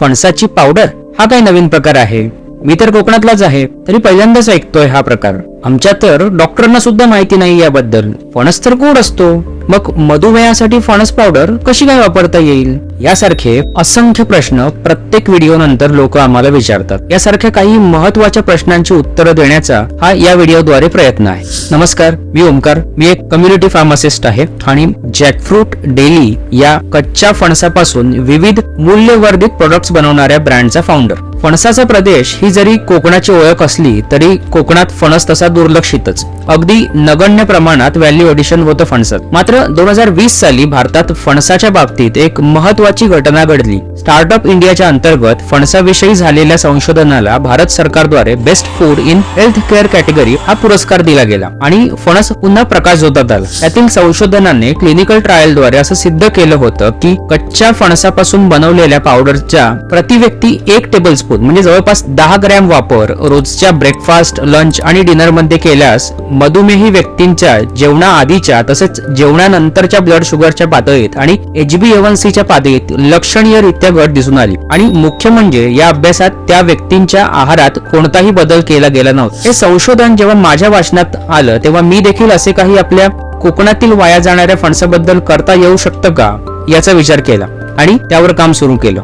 फणसाची पावडर हा काही नवीन प्रकार आहे. मी तर कोकणातलाच आहे तरी पहिल्यांदाच ऐकतोय हा प्रकार. आमच्या तर डॉक्टरांना सुद्धा माहिती नाही याबद्दल. फणस तर गोड असतो. मग मधुमेहासाठी फणस पावडर कशी काय वापरता येईल? यासारखे असंख्य प्रश्न प्रत्येक व्हिडिओ नंतर लोक आम्हाला विचारतात. यासारख्या काही महत्त्वाच्या प्रश्नांची उत्तरं देण्याचा हा या व्हिडिओद्वारे प्रयत्न आहे. नमस्कार मी ओमकार. मी एक कम्युनिटी फार्मासिस्ट आहे आणि जॅकफ्रूट डेली या कच्च्या फणसापासून विविध मूल्यवर्धित प्रोडक्ट्स बनवणाऱ्या ब्रँडचा फाउंडर फणसाचा प्रदेश ही जरी कोकणाची ओळख असली तरी कोकणात फणस तसा दुर्लक्षितच. अगदी नगण्य प्रमाणात व्हॅल्यू एडिशन होतं फणसात. मात्र दोन हजार वीस साली भारतात फणसाच्या बाबतीत एक महत्वाची घटना घडली. स्टार्टअप इंडियाच्या अंतर्गत फणसाविषयी झालेल्या संशोधनाला भारत सरकारद्वारे best food in health care category हा पुरस्कार दिला गेला आणि फणस पुन्हा प्रकाश होतात आला. त्यातील संशोधनाने क्लिनिकल ट्रायलद्वारे असं सिद्ध केलं होतं की कच्च्या फणसापासून बनवलेल्या पावडरच्या प्रति व्यक्ती एक टेबल स्पून म्हणजे जवळपास दहा ग्रॅम वापर रोजच्या ब्रेकफास्ट लंच आणि डिनरमध्ये केल्यास मधुमेही व्यक्तींच्या जेवणाआधीच्या तसेच जेवणानंतरच्या ब्लड शुगरच्या पातळीत आणि एचबीएवनसीच्या पातळीत लक्षणीयरित्या घट दिसून आली. आणि मुख्य म्हणजे या अभ्यासात त्या व्यक्तींच्या आहारात कोणताही बदल केला गेला नव्हता. हे संशोधन जेव्हा माझ्या वाचनात आलं तेव्हा मी देखील असे काही आपल्या कोकणातील वाया जाणाऱ्या फणसाबद्दल करता येऊ शकतं का याचा विचार केला आणि त्यावर काम सुरू केलं.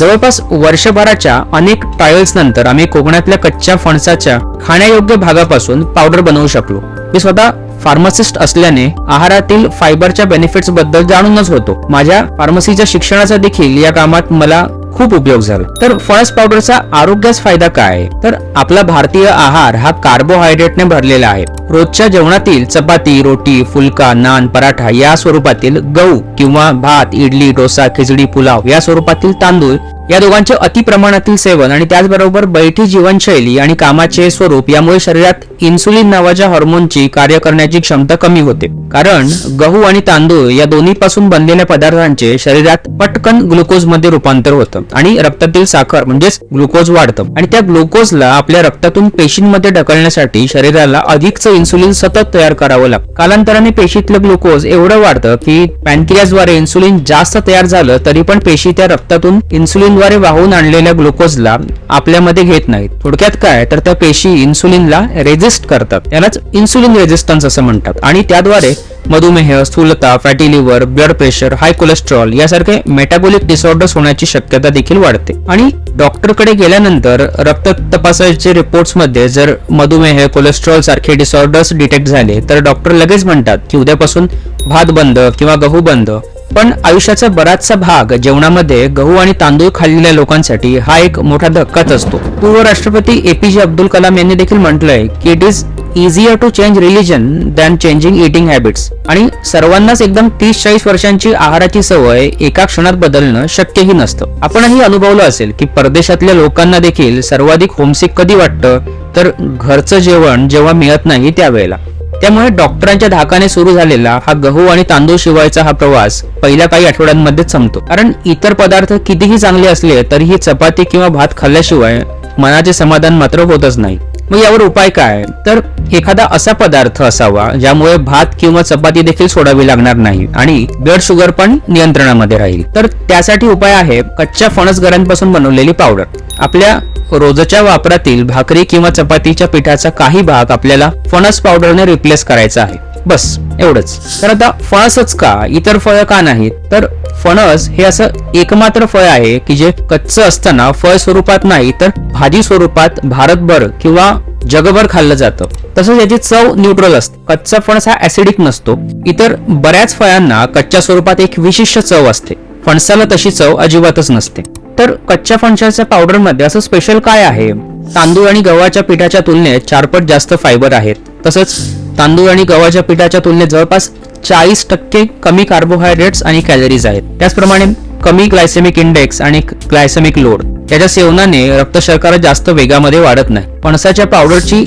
जवळपास वर्षभराच्या अनेक ट्रायल्स नंतर आम्ही कोकणातल्या कच्च्या फणसाच्या खाण्यायोग्य भागापासून पावडर बनवू शकलो. मी स्वतः फार्मासिस्ट असल्याने आहारातील फायबरच्या बेनिफिट्सबद्दल जाणूनच होतो. माझ्या फार्मसीच्या शिक्षणाचा देखील या कामात मला खूप उपयोग झाला तर फणस पावडरचा आरोग्यास फायदा काय आहे? तर आपला भारतीय आहार हा कार्बोहायड्रेटने भरलेला आहे रोजच्या जेवणातील चपाती रोटी फुलका नान पराठा या स्वरूपातील गहू किंवा भात इडली डोसा खिचडी पुलाव या स्वरूपातील तांदूळ या दोघांचे अति प्रमाणातील सेवन आणि त्याचबरोबर बैठी जीवनशैली आणि कामाचे स्वरूप यामुळे शरीरात इन्सुलिन नावाच्या हॉर्मोनची कार्य करण्याची क्षमता कमी होते. कारण गहू आणि तांदूळ या दोन्ही पासून बनलेल्या पदार्थांचे शरीरात पटकन ग्लुकोजमध्ये रूपांतर होतं आणि रक्तातील साखर म्हणजेच ग्लुकोज वाढतं. आणि त्या ग्लुकोजला आपल्या रक्तातून पेशींमध्ये ढकलण्यासाठी शरीराला अधिकच इन्सुलिन सतत तयार करावं लागतं. कालांतराने पेशीतलं ग्लुकोज एवढं वाढतं की पॅनक्रियाद्वारे इन्सुलिन जास्त तयार झालं तरी पण पेशी त्या रक्तातून इन्सुलिन इन्सुलिनद्वारे वाहून आणलेल्या ग्लुकोजला आपल्यामध्ये घेत नाहीत. थोडक्यात काय? तर त्या पेशी इन्सुलिनला रेजिस्ट करतात. यालाच इन्सुलिन रेजिस्टन्स असं म्हणतात. आणि त्याद्वारे मधुमेह स्थूलता fatty liver blood pressure high cholesterol यासारखे मेटाबॉलिक डिसऑर्डर्स होण्याची शक्यता देखील वाढते. आणि डॉक्टरकडे गेल्यानंतर रक्त तपासाचे रिपोर्ट्समध्ये जर मधुमेह कोलेस्ट्रॉल सारखे डिसऑर्डर्स डिटेक्ट झाले तर डॉक्टर लगेच म्हणतात की उद्यापासून भात बंद किंवा गहू बंद. पण आयुष्याचा बराचसा भाग जेवणामध्ये गहू आणि तांदूळ खाल्लेल्या लोकांसाठी हा एक मोठा धक्काच असतो. पूर्व राष्ट्रपती एपीजे अब्दुल कलाम यांनी देखील म्हटलंय की it is easier to change religion than changing eating habits आणि सर्वांनाच एकदम तीस चाळीस वर्षांची आहाराची सवय एका क्षणात बदलणं शक्यही नसतं. आपणही अनुभवलं असेल की परदेशातल्या लोकांना देखील सर्वाधिक होमसिक कधी वाटतं? तर घरचं जेवण जेव्हा मिळत नाही त्यावेळेला. त्यामुळे डॉक्टरांच्या धाकाने सुरू झालेला हा गहू आणि तांदूळ शिवायचा हा प्रवास पहिल्या काही आठवड्यांमध्येच संपतो. कारण इतर पदार्थ कितीही चांगले असले तरीही चपाती किंवा भात खाल्ल्याशिवाय मनाचे समाधान मात्र होतच नाही. मग यावर उपाय काय? तर एखादा असा पदार्थ असावा ज्यामुळे भात किंवा चपाती देखील सोडावी लागणार नाही आणि ब्लड शुगर पण नियंत्रणामध्ये राहील. तर त्यासाठी उपाय आहे कच्च्या फणस गऱ्यांपासून बनवलेली पावडर. आपल्या रोजच्या वापरातील भाकरी किंवा चपातीच्या पिठाचा काही भाग आपल्याला फणस पावडरने रिप्लेस करायचा आहे. बस एवढंच. तर आता फणसच का? इतर फळं का नाहीत? तर फणस हे असं एकमात्र फळ आहे की जे कच्चं असताना फळ स्वरूपात नाही तर भाजी स्वरूपात भारतभर किंवा जगभर खाल्लं जातं. तसंच याची चव न्यूट्रल असते. कच्चा फणस हा ऍसिडिक नसतो. इतर बऱ्याच फळांना कच्च्या स्वरूपात एक विशिष्ट चव असते. फणसाला तशी चव अजिबातच नसते. तर कच्च्या फणसाच्या पावडरमध्ये असं स्पेशल काय आहे? तांदूळ आणि गव्हाच्या पिठाच्या तुलनेत चारपट जास्त फायबर आहेत. तसंच तांदूळ आणि गव्हाच्या पिठाच्या तुलनेत जवळपास चाळीस टक्के कमी कार्बोहायड्रेट्स आणि कॅलरीज आहेत. त्याचप्रमाणे कमी ग्लायसेमिक इंडेक्स आणि ग्लायसेमिक लोड त्याच्या सेवनाने रक्त शर्करा जास्त वेगामध्ये वाढत नाही. पणसाच्या पावडरची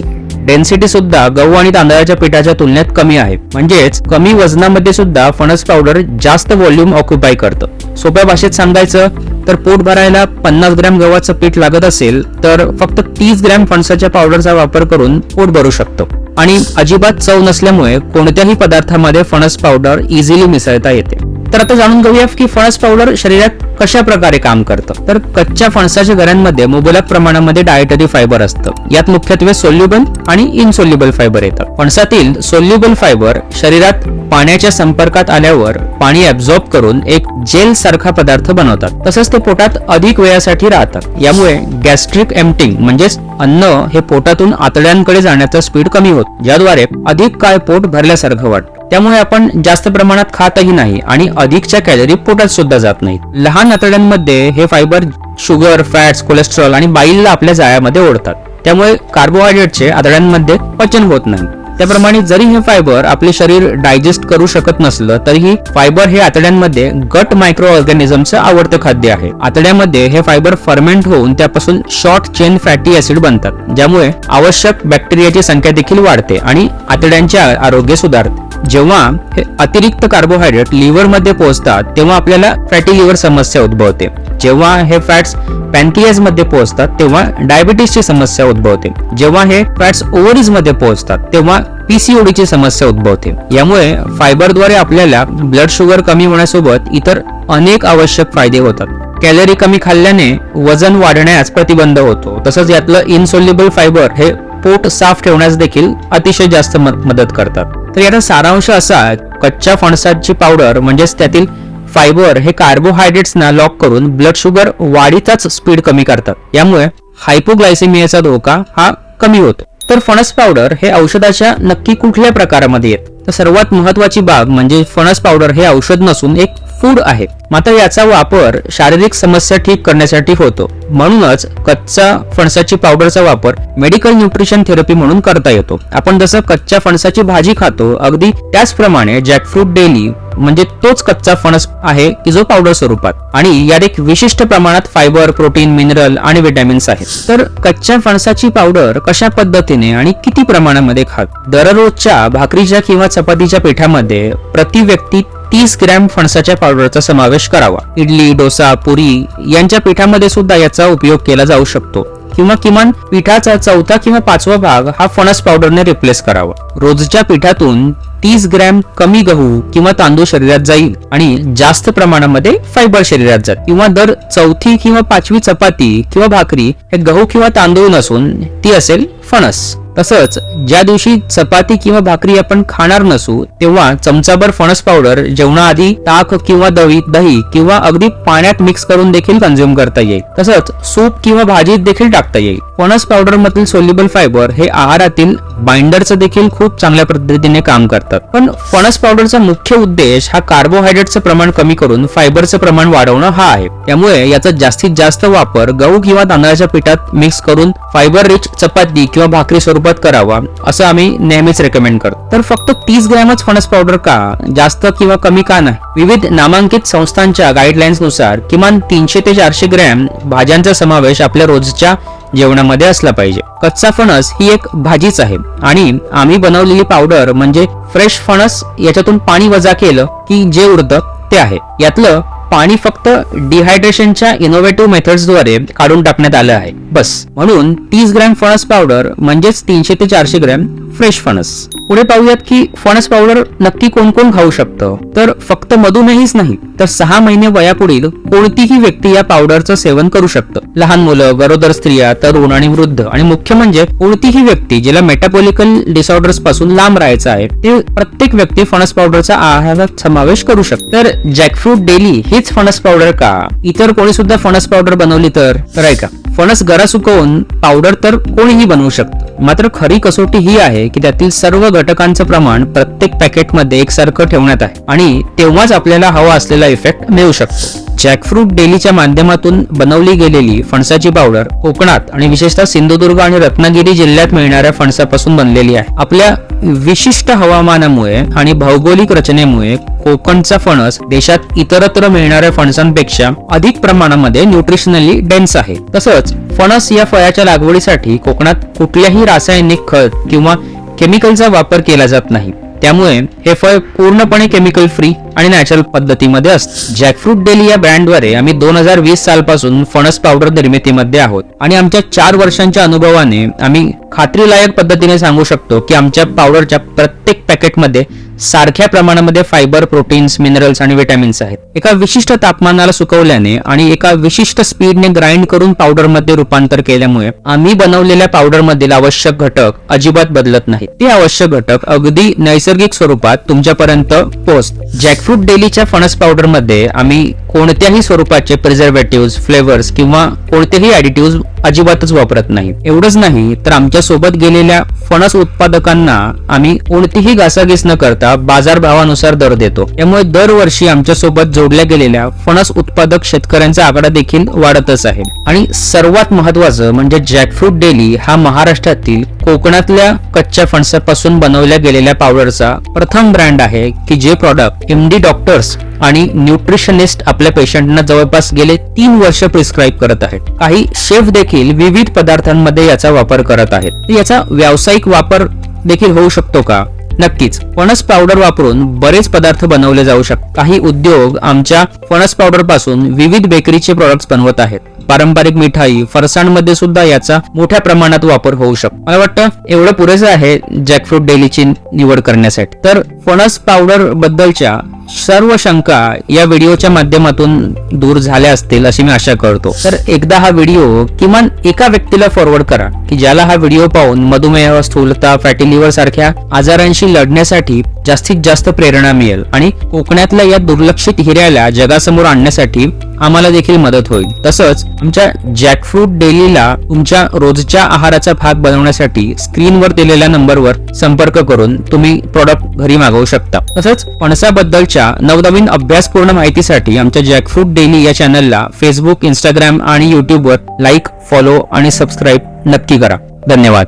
डेन्सिटी सुद्धा गहू आणि तांदळाच्या पिठाच्या तुलनेत कमी आहे. म्हणजेच कमी वजनामध्ये सुद्धा फणस पावडर जास्त व्हॉल्यूम ऑक्युपाय करतं. सोप्या भाषेत सांगायचं तर पोट भरायला पन्नास ग्रॅम गव्हाचं पीठ लागत असेल तर फक्त तीस ग्रॅम फणसाच्या पावडरचा वापर करून पोट भरू शकतो. आणि अजिबात चव नसल्यामुळे कोणत्याही पदार्थामध्ये फणस पावडर इझिली मिसळता येते. तर आता जाणून घेऊया की फणस पावडर शरीरात कशा प्रकारे काम करतं. तर कच्च्या फणसाच्या गऱ्यांमध्ये मुबलक प्रमाणामध्ये डायटरी फायबर असतं. यात मुख्यत्वे सोल्युबल आणि इनसोल्युबल फायबर येतं. फणसातील सोल्युबल फायबर शरीरात पाण्याच्या संपर्कात आल्यावर पाणी ऍब्झॉर्ब करून एक जेल सारखा पदार्थ बनवतात. तसंच ते पोटात अधिक वेळासाठी राहतात. यामुळे गॅस्ट्रिक एम्प्टिंग म्हणजेच अन्न हे पोटातून आतड्यांकडे जाण्याचा स्पीड कमी होत. ज्याद्वारे अधिक काळ पोट भरल्यासारखं वाटतं. त्यामुळे आपण जास्त प्रमाणात खातही नाही आणि अधिकच्या कॅलरी पोटात सुद्धा जात नाहीत. लहान आतड्यांमध्ये हे फायबर शुगर फॅट्स कोलेस्ट्रॉल आणि बाईलला आपल्या जाळ्यामध्ये ओढतात. त्यामुळे कार्बोहायड्रेटचे आतड्यांमध्ये पचन होत नाही. त्याप्रमाणे जरी हे फायबर आपले शरीर डायजेस्ट करू शकत नसलं तरीही फायबर हे आतड्यांमध्ये गट मायक्रो ऑर्गॅनिझमचं आवडतं खाद्य आहे. आतड्यामध्ये हे फायबर फर्मेंट होऊन त्यापासून शॉर्ट चेन फॅटी ऍसिड बनतात ज्यामुळे आवश्यक बॅक्टेरियाची संख्या देखील वाढते आणि आतड्यांचे आरोग्य सुधारते. जेव्हा हे अतिरिक्त कार्बोहायड्रेट लिव्हरमध्ये पोहोचतात तेव्हा आपल्याला फॅटी लिव्हर समस्या उद्भवते. जेव्हा हे फॅट्स पॅनक्रियाजमध्ये पोहोचतात तेव्हा डायबिटीसची समस्या उद्भवते. जेव्हा हे फॅट्स ओव्हरीजमध्ये पोहोचतात तेव्हा पीसीओडीची समस्या उद्भवते. यामुळे फायबरद्वारे आपल्याला ब्लड शुगर कमी होण्यासोबत इतर अनेक आवश्यक फायदे होतात. कॅलरी कमी खाल्ल्याने वजन वाढण्यास प्रतिबंध होतो. तसंच यातलं इनसोल्युबल फायबर हे पोट साफ ठेवण्यास देखील अतिशय जास्त मदत करतात. तर याचा सारांश असा कच्च्या फणसाची पावडर म्हणजेच त्यातील फायबर हे कार्बोहायड्रेट्सना लॉक करून ब्लड शुगर वाढीचाच स्पीड कमी करतात. यामुळे हायपोग्लायसेमियाचा धोका हा कमी होतो. तर फणस पावडर हे औषधाच्या नक्की कुठल्या प्रकारामध्ये येत? तर सर्वात महत्वाची बाब म्हणजे फणस पावडर हे औषध नसून एक फूड आहे. मात्र याचा वापर शारीरिक समस्या ठीक करण्यासाठी होतो. म्हणूनच कच्चा फणसाची पावडरचा वापर मेडिकल न्यूट्रिशन थेरपी म्हणून करता येतो. आपण जसं कच्च्या फणसाची भाजी खातो अगदी त्याचप्रमाणे जॅकफ्रूट डेली म्हणजे तोच कच्चा फणस आहे की जो पावडर स्वरूपात. आणि यात एक विशिष्ट प्रमाणात फायबर प्रोटीन मिनरल आणि विटॅमिन्स आहेत. तर कच्च्या फणसाची पावडर कशा पद्धतीने आणि किती प्रमाणामध्ये खात? दररोजच्या भाकरीच्या किंवा चपातीच्या पिठामध्ये प्रति व्यक्ती तीस ग्रॅम फणसाच्या पावडरचा समावेश करावा. इडली डोसा पुरी यांच्या पिठामध्ये सुद्धा याचा उपयोग केला जाऊ शकतो. किंवा किमान पिठाचा चौथा किंवा पाचवा भाग हा फणस पावडरने रिप्लेस करावा. रोजच्या पिठातून तीस ग्रॅम कमी गहू किंवा तांदूळ शरीरात जाईल आणि जास्त प्रमाणामध्ये फायबर शरीरात जाईल. किंवा दर चौथी किंवा पाचवी चपाती किंवा भाकरी हे गहू किंवा तांदूळ नसून ती असेल फणस. तसंच ज्या दिवशी चपाती किंवा भाकरी आपण खाणार नसू तेव्हा चमचाभर फणस पावडर जेवणाआधी ताक किंवा दही दही किंवा अगदी पाण्यात मिक्स करून देखील कन्झ्युम करता येईल. तसंच सूप किंवा भाजीत देखील टाकता येईल. फणस पावडर मधील सोल्युबल फायबर हे आहारातील बाइंडरचं देखील खूप चांगल्या पद्धतीने काम करतात. पण फणस पावडरचा मुख्य उद्देश हा कार्बोहायड्रेटचं प्रमाण कमी करून फायबरचं प्रमाण वाढवणं हा आहे. त्यामुळे याचा जास्तीत जास्त वापर गहू किंवा तांदळाच्या पिठात मिक्स करून फायबर रिच चपाती किंवा भाकरी स्वरूपात करावा असं आम्ही नेहमीच रेकमेंड करतो. तर फक्त तीस ग्रॅमच फणस पावडर का? जास्त किंवा कमी का नाही? विविध नामांकित संस्थांच्या गाईडलाईन्सनुसार किमान तीनशे ते चारशे ग्रॅम भाज्यांचा समावेश आपल्या रोजच्या जेवणामध्ये असला पाहिजे. कच्चा फणस ही एक भाजीच आहे आणि आम्ही बनवलेली पावडर म्हणजे फ्रेश फणस याच्यातून पाणी वजा केलं की जे उरतं ते आहे. यातलं पाणी फक्त डिहायड्रेशनच्या इनोव्हेटिव्ह मेथड्सद्वारे काढून टाकण्यात आलं आहे. बस. म्हणून तीस ग्रॅम फणस पावडर म्हणजेच तीनशे ते चारशे ग्रॅम फ्रेश फणस. पुढे पाहूयात की फणस पावडर नक्की कोण कोण खाऊ शकतं. तर फक्त मधुमेहीच नाही तर सहा महिने वयापुढील कोणतीही व्यक्ती या पावडरचं सेवन करू शकतं. लहान मुलं गरोदर स्त्रिया तरुण आणि वृद्ध. आणि मुख्य म्हणजे कोणतीही व्यक्ती जिला मेटाबॉलिकल डिसऑर्डर्सपासून लांब राहायचं आहे ते प्रत्येक व्यक्ती फणस पावडरचा आहारात समावेश करू शकतो. तर जॅकफ्रूट डेली हेच फणस पावडर का? इतर कोणी सुद्धा फणस पावडर बनवली तर? तर ऐका फणस गरा सुकवून पावडर तर कोणीही बनवू शकतं. मात्र खरी कसोटी ही आहे की त्यातील सर्व घटकांचं प्रमाण प्रत्येक पॅकेटमध्ये एकसारखं ठेवण्यात आहे. आणि तेव्हाच आपल्याला हवा असलेला इफेक्ट मिळू शकतो. जॅकफ्रूट डेलीच्या माध्यमातून बनवली गेलेली फणसाची पावडर कोकणात आणि विशेषतः सिंधुदुर्ग आणि रत्नागिरी जिल्ह्यात मिळणाऱ्या फणसापासून बनलेली आहे. आपल्या विशिष्ट हवामानामुळे आणि भौगोलिक रचनेमुळे कोकणचा फणस देशात इतरत्र मिळणाऱ्या फणसांपेक्षा अधिक प्रमाणामध्ये न्यूट्रिशनली डेन्स आहे. तसंच फणस या फळाच्या लागवडीसाठी कोकणात कुठल्याही रासायनिक खत किंवा केमिकलचा वापर केला जात नाही. त्यामुळे हे फळ पूर्णपणे केमिकल फ्री आणि नॅचरल पद्धतीमध्ये असतं. जॅकफ्रूट डेली या ब्रँडद्वारे आम्ही दोन हजार वीस सालपासून फणस पावडर निर्मितीमध्ये आहोत. आणि आमच्या चार वर्षांच्या अनुभवाने आम्ही खात्रीलायक पद्धतीने सांगू शकतो की आमच्या पावडरच्या प्रत्येक पॅकेटमध्ये सारख्या प्रमाणामध्ये फायबर प्रोटीन्स मिनरल्स आणि विटॅमिन्स आहेत. एका विशिष्ट तापमानाला सुकवल्याने आणि एका विशिष्ट स्पीडने ग्राइंड करून पावडरमध्ये रूपांतर केल्यामुळे आम्ही बनवलेल्या पावडरमधील आवश्यक घटक अजिबात बदलत नाहीत. ते आवश्यक घटक अगदी नैसर्गिक स्वरूपात तुमच्यापर्यंत पोहोच जॅकफ्रूट डेलीच्या फणस पावडरमध्ये आम्ही कोणत्याही स्वरूपाचे प्रिझर्वेटिव्ह फ्लेवर्स किंवा कोणतेही ऍडिटिव्ह अजिबातच वापरत नाही एवढंच नाही तर आमच्यासोबत गेलेल्या फणस उत्पादकांना आम्ही कोणतीही घासाघीस न करता बाजारभावानुसार दर देतो. त्यामुळे दरवर्षी आमच्यासोबत जोडल्या गेलेल्या फणस उत्पादक शेतकऱ्यांचा आकडा देखील वाढतच आहे. आणि सर्वात महत्वाचं म्हणजे जॅकफ्रूट डेली हा महाराष्ट्रातील कोकणातल्या कच्च्या फणसापासून बनवल्या गेलेल्या पावडरचा प्रथम ब्रँड आहे की जे प्रॉडक्ट एमडी डॉक्टर्स आणि न्यूट्रिशनिस्ट आपल्या पेशंटना जवळपास गेले तीन वर्ष प्रिस्क्राईब करत आहेत. काही शेफ देखील विविध पदार्थांमध्ये याचा वापर करत आहेत. याचा व्यावसायिक वापर देखील होऊ शकतो का? नक्कीच. फणस पावडर वापरून बरेच पदार्थ बनवले जाऊ शकतात काही उद्योग आमच्या फणस पावडरपासून विविध बेकरीचे प्रॉडक्ट्स बनवत आहेत. पारंपरिक मिठाई फरसाणमध्ये सुद्धा याचा मोठ्या प्रमाणात वापर होऊ शकतो मला वाटतं एवढं पुरेसं आहे जॅकफ्रूट डेलीची निवड करण्यासाठी. तर फणस पावडर बद्दलच्या सर्व शंका या व्हिडिओच्या माध्यमातून दूर झाल्या असतील अशी मी आशा करतो. तर एकदा हा व्हिडिओ किमान एका व्यक्तीला फॉरवर्ड करा की ज्याला हा व्हिडिओ पाहून मधुमेह स्थूलता फॅटी लिव्हर सारख्या आजारांशी लढण्यासाठी जास्तीत जास्त प्रेरणा मिळेल. आणि कोकणातल्या या दुर्लक्षित हिऱ्याला जगासमोर आणण्यासाठी आम्हाला देखील मदत होईल. तसंच आमच्या जॅकफ्रूट डेलीला तुमच्या रोजच्या आहाराचा भाग बनवण्यासाठी स्क्रीनवर दिलेल्या नंबरवर संपर्क करून तुम्ही प्रॉडक्ट घरी मागवू शकता. तसंच फणसाबद्दलच्या नवनवीन अभ्यासपूर्ण माहितीसाठी आमच्या जॅकफ्रूट डेली या चॅनलला फेसबुक इंस्टाग्राम आणि युट्यूबवर लाईक फॉलो आणि सबस्क्राईब नक्की करा. धन्यवाद.